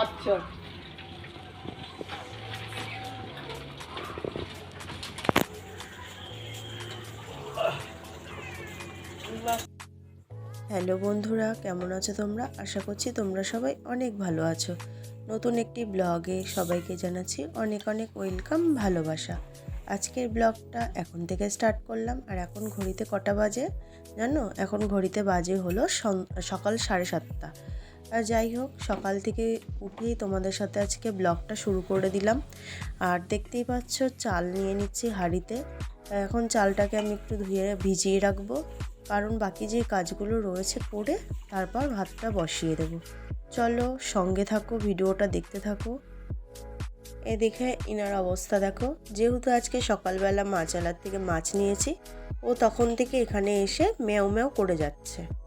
আচ্ছা। হ্যালো বন্ধুরা, কেমন আছো তোমরা? আশা করছি তোমরা সবাই অনেক ভালো আছো। নতুন একটি ব্লগে সবাইকে জানাচ্ছি অনেক অনেক ওয়েলকাম, ভালোবাসা। আজকের ব্লগটা এখন থেকে স্টার্ট করলাম। আর এখন ঘড়িতে কটা বাজে? জানো, এখন ঘড়িতে বাজে হলো সকাল সাড়ে সাতটা। আর যাই হোক, সকাল থেকে উঠেই তোমাদের সাথে আজকে ব্লগটা শুরু করে দিলাম। আর দেখতেই পাচ্ছ, চাল নিয়ে নিচ্ছি হাঁড়িতে। এখন চালটাকে আমি একটু ধুয়ে ভিজিয়ে রাখব। কারণ বাকি যে কাজগুলো রয়েছে করে তারপর ভাতটা বসিয়ে দেবো। চলো সঙ্গে থাকো, ভিডিওটা দেখতে থাকো। এ দেখে ইনার অবস্থা দেখো। যেহেতু আজকে সকালবেলা মাছ মাছালার থেকে মাছ নিয়েছি, ও তখন থেকে এখানে এসে ম্যাও ম্যাও করে যাচ্ছে।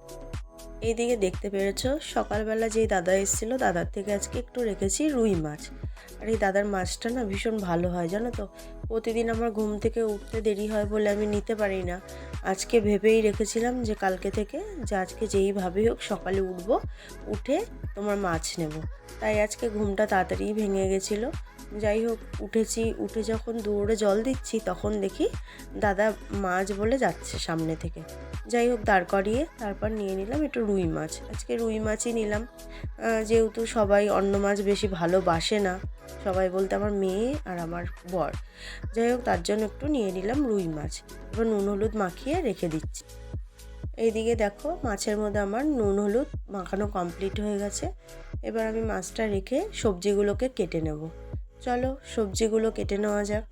এইদিকে দেখতে পেরেছ, সকালবেলা যেই দাদা এসেছিল, দাদার থেকে আজকে একটু রেখেছি রুই মাছ। আর এই দাদার মাছটা না ভীষণ ভালো হয়, জানো তো? প্রতিদিন আমার ঘুম থেকে উঠতে দেরি হয় বলে আমি নিতে পারি না। আজকে ভেবেই রেখেছিলাম যে কালকে থেকে যে আজকে যেইভাবে হোক সকালে উঠবো, উঠে তোমার মাছ নেব। তাই আজকে ঘুমটা তাড়াতাড়ি ভেঙে গেছিল। যাই হোক, উঠেছি, উঠে যখন দৌড়ে জল দিচ্ছি, তখন দেখি দাদা মাছ বলে যাচ্ছে সামনে থেকে। যাই হোক, দাঁড় করিয়ে তারপর নিয়ে নিলাম একটু রুই মাছ। আজকে রুই মাছই নিলাম। যেহেতু সবাই অন্য মাছ বেশি ভালোবাসে না, সবাই বলতে আমার মেয়ে আর আমার বর। যাই হোক, তার জন্য একটু নিয়ে নিলাম রুই মাছ। এবার নুন হলুদ মাখিয়ে রেখে দিচ্ছি। এইদিকে দেখো, মাছের মধ্যে আমার নুন হলুদ মাখানো কমপ্লিট হয়ে গেছে। এবার আমি মাছটা রেখে সবজিগুলোকে কেটে নেব। চলো সবজিগুলো কেটে নেওয়া যাক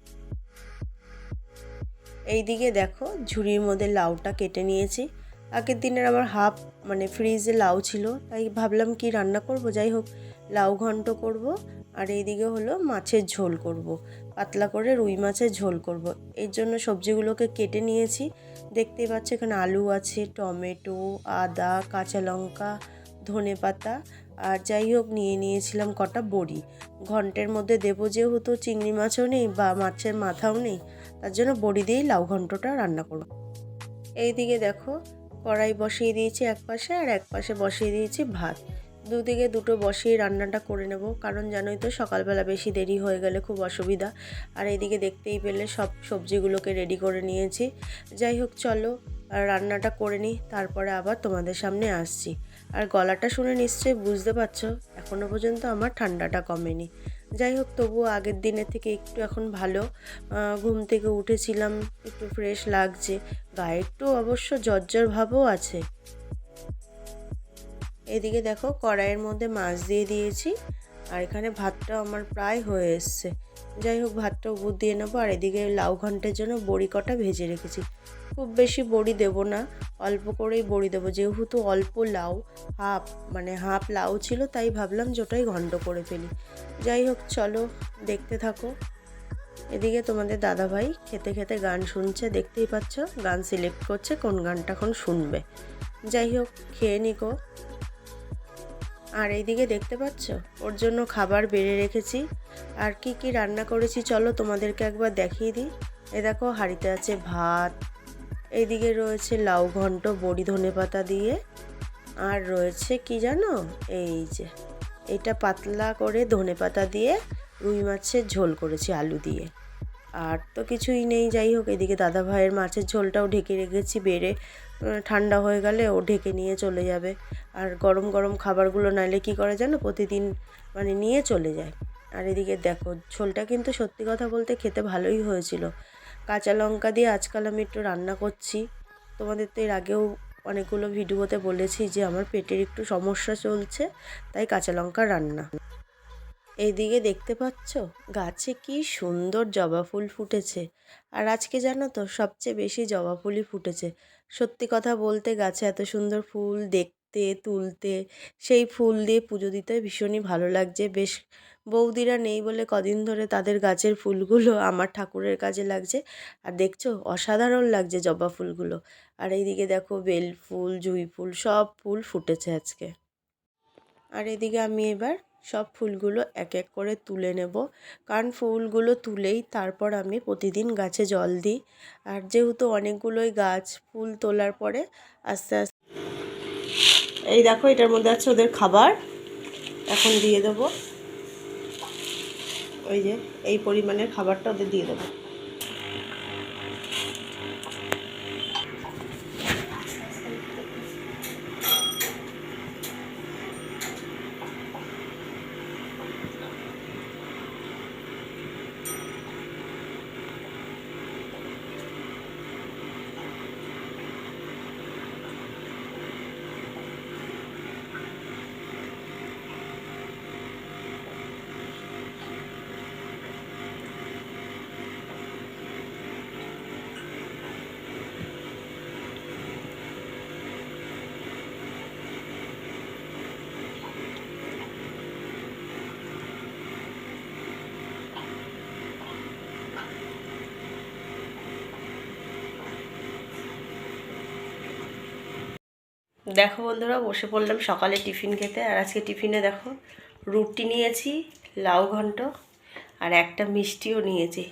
এইদিকে দেখো ঝুড়ির মধ্যে লাউটা কেটে নিয়েছি আগের দিনের আমার হাফ মানে ফ্রিজে লাউ ছিল, তাই ভাবলাম কি রান্না করব যাই হোক, লাউ ঘন্ট করব আর এইদিকে হলো মাছের ঝোল করব। পাতলা করে রুই মাছের ঝোল করব। এর জন্য সবজিগুলোকে কেটে নিয়েছি দেখতেই পাচ্ছ এখানে আলু আছে, টমেটো, আদা, কাঁচা লঙ্কা ধনে পাতা আর যাই হোক, নিয়ে নিয়েছিলাম কটা বড়ি। ঘন্টের মধ্যে দেবো যেহেতু, চিংড়ি মাছও নেই বা মাছের মাথাও নেই, তার জন্য বড়ি দিয়েই লাউ ঘন্টটা রান্না করব। এইদিকে দেখো, কড়াই বসিয়ে দিয়েছি এক পাশে আর এক পাশে বসিয়ে দিয়েছি ভাত। দুদিকে দুটো বসিয়ে রান্নাটা করে নেব, কারণ জানোই তো সকালবেলা বেশি দেরি হয়ে গেলে খুব অসুবিধা। আর এইদিকে দেখতেই পেলে সব সবজিগুলোকে রেডি করে নিয়েছি। যাই হোক, চলো, রান্নাটা করে নিই, তারপরে আবার তোমাদের সামনে আসছি। আর গলাটা শুনে নিশ্চয়ই বুঝতে পারছ এখনও পর্যন্ত আমার ঠান্ডাটা কমেনি। যাই হোক, তবুও আগের দিনের থেকে একটু এখন ভালো। ঘুম থেকে উঠেছিলাম, একটু ফ্রেশ লাগছে। গায়ে একটু অবশ্য জ্বর ভাবও আছে। এদিকে দেখো, কড়াইয়ের মধ্যে মাছ দিয়ে দিয়েছি, আর এখানে ভাতটা আমার প্রায় হয়ে এসছে। যাই হোক ভাতটা উপর দিয়ে নেব, আর এদিকে লাউ ঘন্টের জন্য বড়ি কটা ভেজে রেখেছি। খুব বেশি বড়ি দেবো না। অল্প করেই বড়ি দেবো। যেহেতু অল্প লাউ, হাফ মানে হাফ লাউ ছিল, তাই ভাবলাম যে ওটাই ঘন্ট করে ফেলি। যাই হোক, চলো দেখতে থাকো। এদিকে তোমাদের দাদাভাই খেতে খেতে গান শুনছে, দেখতেই পাচ্ছ গান সিলেক্ট করছে, কোন গানটা এখন শুনবে। যাই হোক, খেয়ে নিকো। আর এইদিকে দেখতে পাচ্ছ? ওর জন্য খাবার বেড়ে রেখেছি। আর কি কি রান্না করেছি, চলো তোমাদেরকে একবার দেখিয়ে দিই। এ দেখো, হাঁড়িতে আছে ভাত এইদিকে রয়েছে লাউ ঘন্ট, বড়ি ধনে পাতা দিয়ে। আর রয়েছে কি জানো? এই যে, এটা পাতলা করে ধনে পাতা দিয়ে রুই মাছের ঝোল করেছি আলু দিয়ে। আর তো কিছুই নেই, যাই হোক, এদিকে দাদা ভাইয়ের মাছের ঝোলটাও ঢেকে রেখেছি, বেড়ে ঠান্ডা হয়ে গেলে ও ঢেকে নিয়ে চলে যাবে। আর গরম গরম খাবারগুলো নাইলে কি করে জানো? প্রতিদিন মানে নিয়ে চলে যায়। আর এদিকে দেখো, ঝোলটা কিন্তু সত্যি কথা বলতে খেতে ভালোই হয়েছিল। কাঁচা লঙ্কা দিয়ে আজকাল আমি একটু রান্না করছি। তোমাদের তো এর আগেও অনেকগুলো ভিডিওতে বলেছি যে আমার পেটের একটু সমস্যা চলছে, তাই কাঁচা লঙ্কা রান্না। এইদিকে দেখতে পাচ্ছ, গাছে কি সুন্দর জবা ফুল ফুটেছে। আর আজকে জানো তো, সবচেয়ে বেশি জবা ফুলই ফুটেছে। সত্যি কথা বলতে গাছে এত সুন্দর ফুল দেখতে তুলতে, সেই ফুল দিয়ে পুজো দিতে ভীষণই ভালো লাগছে। বেশ বৌদিরা নেই বলে কদিন ধরে তাদের গাছের ফুলগুলো আমার ঠাকুরের কাজে লাগছে। আর দেখছ, অসাধারণ লাগছে জবা ফুলগুলো। আর এইদিকে দেখো, বেল ফুল, জুঁই ফুল, সব ফুল ফুটেছে আজকে। আর এদিকে আমি এবার সব ফুলগুলো এক এক করে তুলে নেব। কারণ ফুলগুলো তুলেই তারপর আমি প্রতিদিন গাছে জল দিই। আর যেহেতু অনেকগুলোই গাছ ফুল তোলার পরে আস্তে আস্তে এই দেখো, এটার মধ্যে আছে ওদের খাবার। এখন দিয়ে দেবো। ওই যে, এই পরিমাণের খাবারটা ওদের দিয়ে দেবো। দেখো বন্ধুরা, বসে পড়লাম সকালে টিফিন খেতে, আর আজকে টিফিনে দেখো রুটি নিয়েছি, লাউ ঘন্ট, আর একটা মিষ্টিও নিয়েছি।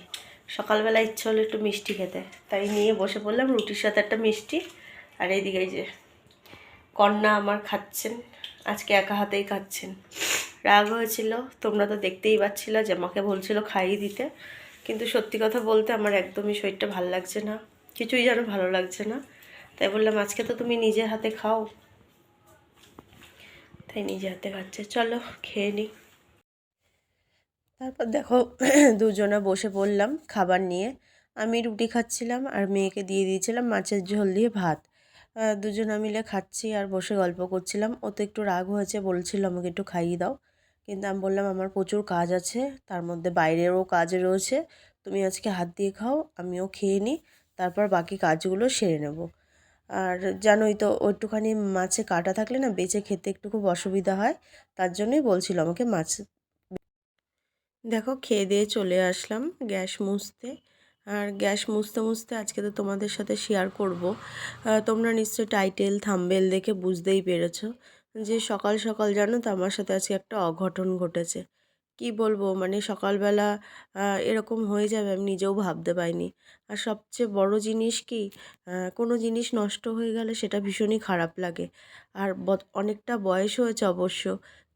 সকালবেলা ইচ্ছে হলো একটু মিষ্টি খেতে, তাই নিয়ে বসে পড়লাম, রুটির সাথে একটা মিষ্টি, আর এইদিকে যে কন্যা আমার খাচ্ছেন, আজকে একা হাতেই খাচ্ছেন। রাগ হয়েছিল, তোমরা তো দেখতেই পাচ্ছিলা যে আমাকে বলছিল খাইয়ে দিতে, কিন্তু সত্যি কথা বলতে আমার একদমই শরীরটা ভালো লাগছে না, কিছুই যেন ভালো লাগছে না। তাই বললাম, আজকে তো তুমি নিজে হাতে খাও। তাই নিজে হাতে খাচ্ছে। চলো, খেয়ে নিই তারপর দেখো, দুজনে বসে পড়লাম খাবার নিয়ে। আমি রুটি খাচ্ছিলাম আর মেয়েকে দিয়ে দিয়েছিলাম মাছের ঝোল দিয়ে ভাত। দুজনে মিলে খাচ্ছি আর বসে গল্প করছিলাম। ও তো একটু রাগ হয়েছে, বলছিল, আমাকে একটু খাইয়ে দাও। কিন্তু আমি বললাম, আমার প্রচুর কাজ আছে, তার মধ্যে বাইরেরও কাজ রয়েছে। তুমি আজকে হাত দিয়ে খাও, আমিও খেয়ে নিই তারপর বাকি কাজগুলো সেরে নেব। আর জানোই তো একটুখানি মাছে কাটা থাকলে না বেঁচে খেতে একটু খুব অসুবিধা হয়, তার জন্যই বলছিল আমাকে মাছ দেখো খেয়ে দিয়ে চলে আসলাম গ্যাস মুছতে। আর গ্যাস মুছতে মুছতে আজকে তো তোমাদের সাথে শেয়ার করব। তোমরা নিশ্চয়ই টাইটেল থাম্বেল দেখে বুঝতেই পেরেছ যে সকাল সকাল জানো তো আমার সাথে আজকে একটা অঘটন ঘটেছে। কি বলব? মানে সকালবেলা এরকম হয়ে যাবে আমি নিজেও ভাবতে পারিনি। আর সবচেয়ে বড় জিনিস কি? কোনো জিনিস নষ্ট হয়ে গেলে সেটা ভীষণই খারাপ লাগে। আর অনেকটা বয়স হয়েছে অবশ্য,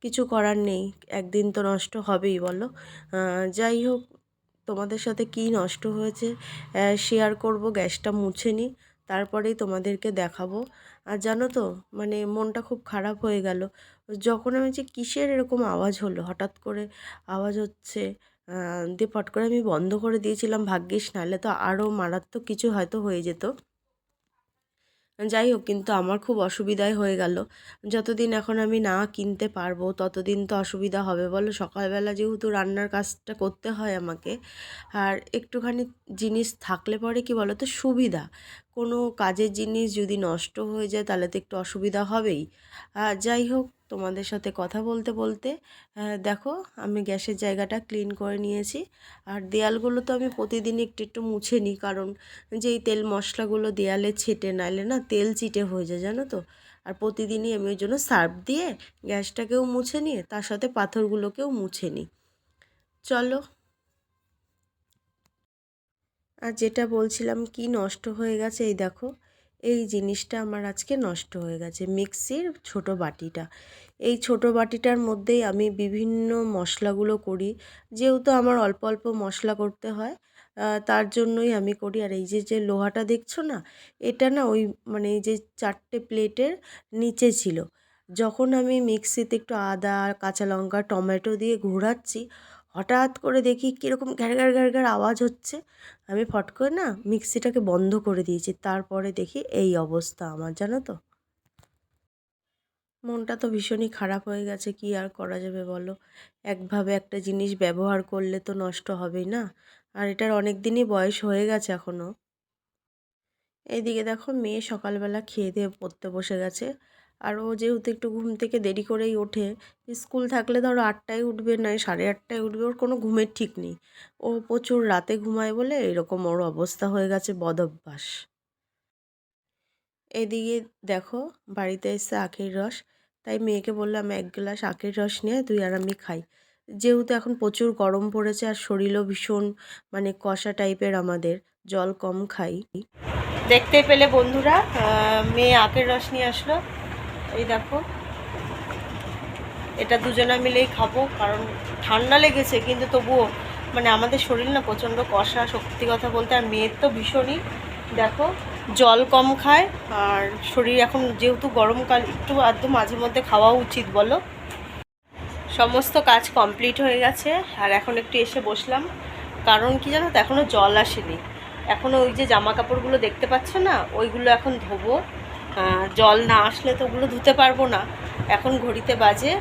কিছু করার নেই, একদিন তো নষ্ট হবেই, বলো? যাই হোক, তোমাদের সাথে কি নষ্ট হয়েছে শেয়ার করব, গ্যাসটা মুছে নিই তারপরেই তোমাদেরকে দেখাবো। আর জানো তো মানে মনটা খুব খারাপ হয়ে গেল। যখন আমি যে কিসের এরকম আওয়াজ হলো, হঠাৎ করে আওয়াজ হচ্ছে দিয়ে ফট করে আমি বন্ধ করে দিয়েছিলাম ভাগ্যিস, নাহলে তো আরও মারাত্মক কিছু হয়তো হয়ে যেত। যাই হোক, কিন্তু আমার খুব অসুবিধাই হয়ে গেল। যতদিন এখন আমি না কিনতে পারব, ততদিন তো অসুবিধা হবে। বলো, সকালবেলা যেহেতু রান্নার কাজটা করতে হয় আমাকে, আর একটুখানি জিনিস থাকলে পরে কি বলো তো সুবিধা। কোনো কাজের জিনিস যদি নষ্ট হয়ে যায়, তাহলে তো একটু অসুবিধা হবেই। আর যাই হোক তোমাদের সাথে কথা বলতে বলতে আহ, দেখো আমি গ্যাসের জায়গাটা ক্লিন করে নিয়েছি। আর দেয়ালগুলো তো আমি প্রতিদিন একটু একটু মুছে নিই কারণ যেই তেল মশলাগুলো দেয়ালে ছেটে নাইলে না তেল চিটে হয়ে যায় জানো তো? আর প্রতিদিনই আমি ওই জন্য সার্ফ দিয়ে গ্যাসটাকেও মুছে নিয়ে তার সাথে পাথরগুলোকেও মুছে নিই। চলো। আর যেটা বলছিলাম কি নষ্ট হয়ে গেছে এই দেখো। এই জিনিসটা আমার আজকে নষ্ট হয়ে গেছে, মিক্সির ছোট বাটিটা। এই ছোট বাটিটার মধ্যেই আমি বিভিন্ন মশলাগুলো করি, যেহেতু আমার অল্প অল্প মশলা করতে হয় তার জন্যই আমি করি। আর এই যে যে লোহাটা দেখছ না, এটা না ওই মানে এই যে চারটে প্লেটের নিচে ছিল। যখন আমি মিক্সিতে একটু আদা, কাঁচা লঙ্কা, টমেটো দিয়ে ঘোরাচ্ছি হঠাৎ করে দেখি কীরকম ঘ্যার ঘ্যার ঘ্যার ঘ্যার আওয়াজ হচ্ছে। আমি ফট করে না মিক্সিটাকে বন্ধ করে দিয়েছি। তারপরে দেখি এই অবস্থা আমার, জানো তো। মনটা তো ভীষণই খারাপ হয়ে গেছে, কি আর করা যাবে বলো? একভাবে একটা জিনিস ব্যবহার করলে তো নষ্ট হবেই না। আর এটার অনেক দিনই বয়স হয়ে গেছে এখনও এইদিকে দেখো মেয়ে সকালবেলা খেয়ে দিয়ে পড়তে বসে গেছে। আর ও যেহেতু একটু ঘুম থেকে দেরি করেই ওঠে, স্কুল থাকলে ধরো আটটায় উঠবে, নয় সাড়ে আটটায় উঠবে, ওর কোনো ঘুমের ঠিক নেই। ও প্রচুর রাতে ঘুমায় বলে এরকম ওর অবস্থা হয়ে গেছে বদভ্যাস। এদিকে দেখো, বাড়িতে এসে আখের রস। তাই মেয়েকে বললাম, এক গ্লাস আখের রস নিয়ে তুই আর আমি খাই। যেহেতু এখন প্রচুর গরম পড়েছে আর শরীরও ভীষণ মানে কষা টাইপের আমাদের, জল কম খাই। দেখতে পেলে বন্ধুরা মেয়ে আখের রস নিয়ে আসলো। এই দেখো। এটা দুজনা মিলেই খাব, কারণ ঠান্ডা লেগেছে, কিন্তু তবুও মানে আমাদের শরীর না প্রচণ্ড কষা, সত্যি কথা বলতে, আর মেয়ের তো ভীষণই। দেখো, জল কম খায়, আর শরীর এখন যেহেতু গরমকাল একটু আধটু মাঝে মধ্যে খাওয়া উচিত, বলো। সমস্ত কাজ কমপ্লিট হয়ে গেছে, আর এখন একটু এসে বসলাম। কারণ কি জানো তো এখনও জল আসেনি। এখনও ওই যে জামা কাপড়গুলো দেখতে পাচ্ছ না, ওইগুলো এখন ধোবো। জল না আসলে তো ওগুলো ধুতে পারব না। এখন ঘড়িতে বাজে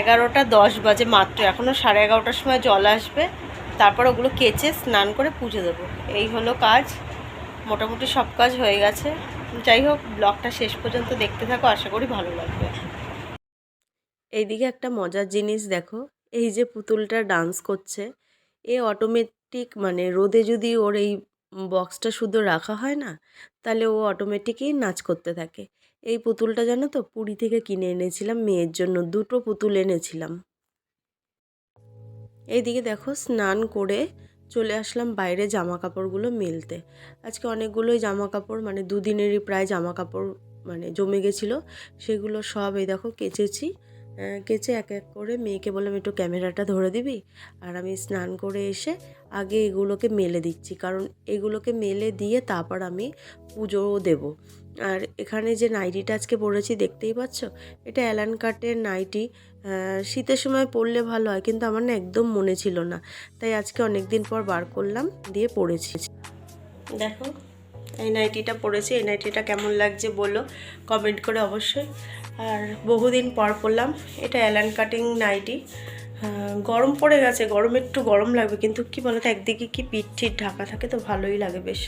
এগারোটা দশ বাজে মাত্র। এখনও সাড়ে এগারোটার সময় জল আসবে। তারপর ওগুলো কেচে স্নান করে পুজো দেবো। এই হলো কাজ। মোটামুটি সব কাজ হয়ে গেছে। যাই হোক, ব্লগটা শেষ পর্যন্ত দেখতে থাকো। আশা করি ভালো লাগবে। এইদিকে একটা মজার জিনিস দেখো। এই যে পুতুলটা ডান্স করছে, এ অটোমেটিক মানে রোদে যদি ওর এই বক্সটা শুধু রাখা হয় না তাহলে ও অটোমেটিকই নাচ করতে থাকে। এই পুতুলটা জানো তো, পুরী থেকে কিনে এনেছিলাম, মেয়ের জন্য দুটো পুতুল এনেছিলাম। এইদিকে দেখো স্নান করে চলে আসলাম বাইরে জামা কাপড়গুলো মেলতে। আজকে অনেকগুলোই জামা কাপড় মানে দুদিনেরই প্রায় জামা কাপড় মানে জমে গেছিল। সেগুলো সব এই দেখো কেচেছি। কেচে এক এক করে মেয়েকে বললাম, একটু ক্যামেরাটা ধরে দিবি? আর আমি স্নান করে এসে আগে এগুলোকে মেলে দিচ্ছি। কারণ এগুলোকে মেলে দিয়ে তারপর আমি পুজোও দেব। আর এখানে যে নাইটিটা আজকে পরেছি, দেখতেই পাচ্ছ? এটা অ্যালান কাটের নাইটি। শীতের সময় পরলে ভালো হয়, কিন্তু আমার না একদম মনে ছিল না। তাই আজকে অনেক দিন পর বার করলাম, দিয়ে পরেছি। দেখো, এই নাইটিটা পরেছি। এই নাইটিটা কেমন লাগছে বলো? কমেন্ট করে অবশ্যই। আর বহুদিন পর পরলাম। এটা অ্যালান কাটিং নাইটি। গরম পড়ে গেছে গরম একটু গরম লাগবে কিন্তু কি বলতো একদিকে কি পিঠ ঠিট ঢাকা থাকে তো ভালোই লাগে বেশ।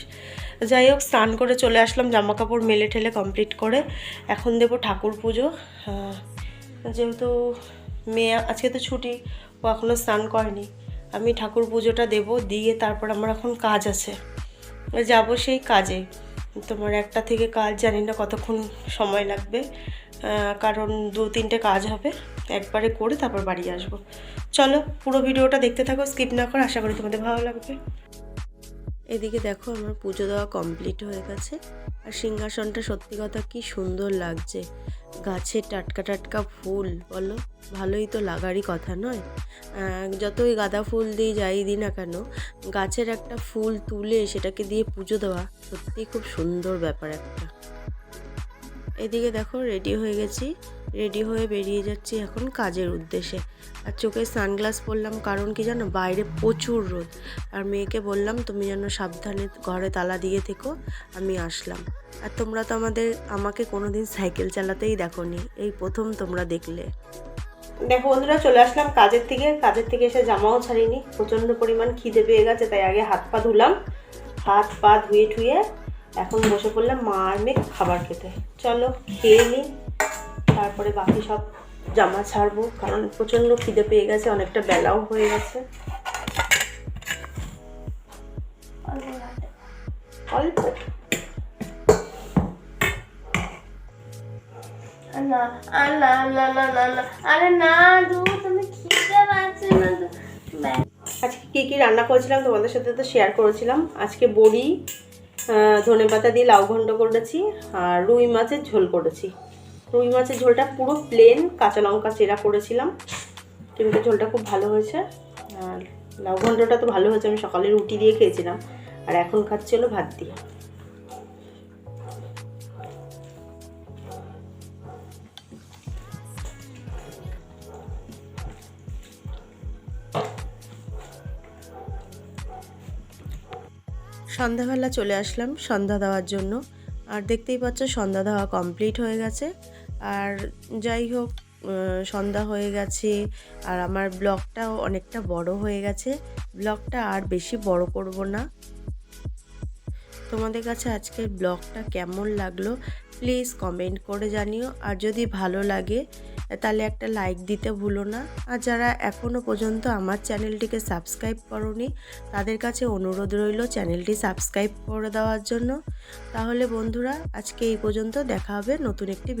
যাই হোক স্নান করে চলে আসলাম জামা কাপড় মেলে ঠেলে কমপ্লিট করে এখন দেবো ঠাকুর পুজো। আহ, যেহেতু মেয়ে আজকে তো ছুটি ও এখনও স্নান করেনি আমি ঠাকুর পুজোটা দেব দিয়ে তারপর আমার এখন কাজ আছে। যাব সেই কাজে। তোমার একটা থেকে কাজ জানি না কতক্ষণ সময় লাগবে কারণ দু তিনটে কাজ হবে। একবারে করে তারপর বাড়ি আসব। চলো পুরো ভিডিওটা দেখতে থাকো স্কিপ না করো, আশা করি তোমাদের ভালো লাগবে। এদিকে দেখো আমার পুজো দেওয়া কমপ্লিট হয়ে গেছে। আর সিংহাসনটা সত্যি কথা কি সুন্দর লাগছে। গাছের টাটকা টাটকা ফুল, বলো? ভালোই তো লাগারই কথা নয়। যতই গাঁদা ফুল দিয়ে যাই দিই না কেন, গাছের একটা ফুল তুলে সেটাকে দিয়ে পুজো দেওয়া সত্যিই খুব সুন্দর ব্যাপার একটা। এদিকে দেখো রেডি হয়ে গেছি। রেডি হয়ে বেরিয়ে যাচ্ছি এখন কাজের উদ্দেশ্যে। আর চোখে সানগ্লাস পরলাম কারণ কি জানো? বাইরে প্রচুর রোদ। আর মেয়েকে বললাম, তুমি যেন সাবধানে ঘরে তালা দিয়ে থেকো, আমি আসলাম। আর তোমরা তো আমাদের, আমাকে কোনোদিন সাইকেল চালাতেই দেখোনি। এই প্রথম তোমরা দেখলে। দেখো বন্ধুরা, চলে আসলাম কাজের থেকে। কাজের থেকে এসে জামাও ছাড়িনি। প্রচণ্ড পরিমাণ খিদে পেয়ে গেছে, তাই আগে হাত পা ধুলাম। হাত পা ধুয়ে ঠুয়ে এখন বসে পড়লাম মা আর মেয়ে খাবার খেতে। চলো খেয়ে নিই তারপরে বাকি সব জামা ছাড়বো কারণ প্রচণ্ড খিদে পেয়ে গেছে অনেকটা বেলাও হয়ে গেছে। অল্প। না আর না না না না না আরে না দু তুমি খিদে পাচ্ছে না আজকে কী কী রান্না করেছিলাম তোমাদের সাথে তো শেয়ার করেছিলাম। আজকে বড়ি ধনে পাতা দিয়ে লাউ ঘন্ট করেছি আর রুই মাছের ঝোল করেছি। রুই মাছের ঝোলটা পুরো প্লেন কাঁচা লঙ্কা চেরা করেছিলাম। কিন্তু ঝোলটা খুব ভালো হয়েছে। আর লাউ তো ভালো হয়েছে, আমি সকালে রুটি দিয়ে খেয়েছিলাম। আর এখন খাচ্ছি হলো ভাত দিয়ে। সন্ধ্যাবেলা চলে আসলাম সন্ধ্যা দেওয়ার জন্য। আর দেখতেই পাচ্ছ সন্ধ্যা দেওয়া কমপ্লিট হয়ে গেছে। আর যাই হোক সন্ধ্যা হয়ে গেছে আর আমার ব্লগটাও অনেকটা বড় হয়ে গেছে। ব্লগটা আর বেশি বড় করব না। তোমাদের কাছে আজকের ব্লগটা কেমন লাগল প্লিজ কমেন্ট করে জানিও। আর যদি ভালো লাগে, তাহলে একটা লাইক দিতে ভুলো না। আর যারা এখনও পর্যন্ত আমার চ্যানেলটিকে সাবস্ক্রাইব করনি, তাদের কাছে অনুরোধ রইল চ্যানেলটি সাবস্ক্রাইব করে দেওয়ার জন্য। তাহলে বন্ধুরা, আজকে এই পর্যন্ত দেখা হবে নতুন একটি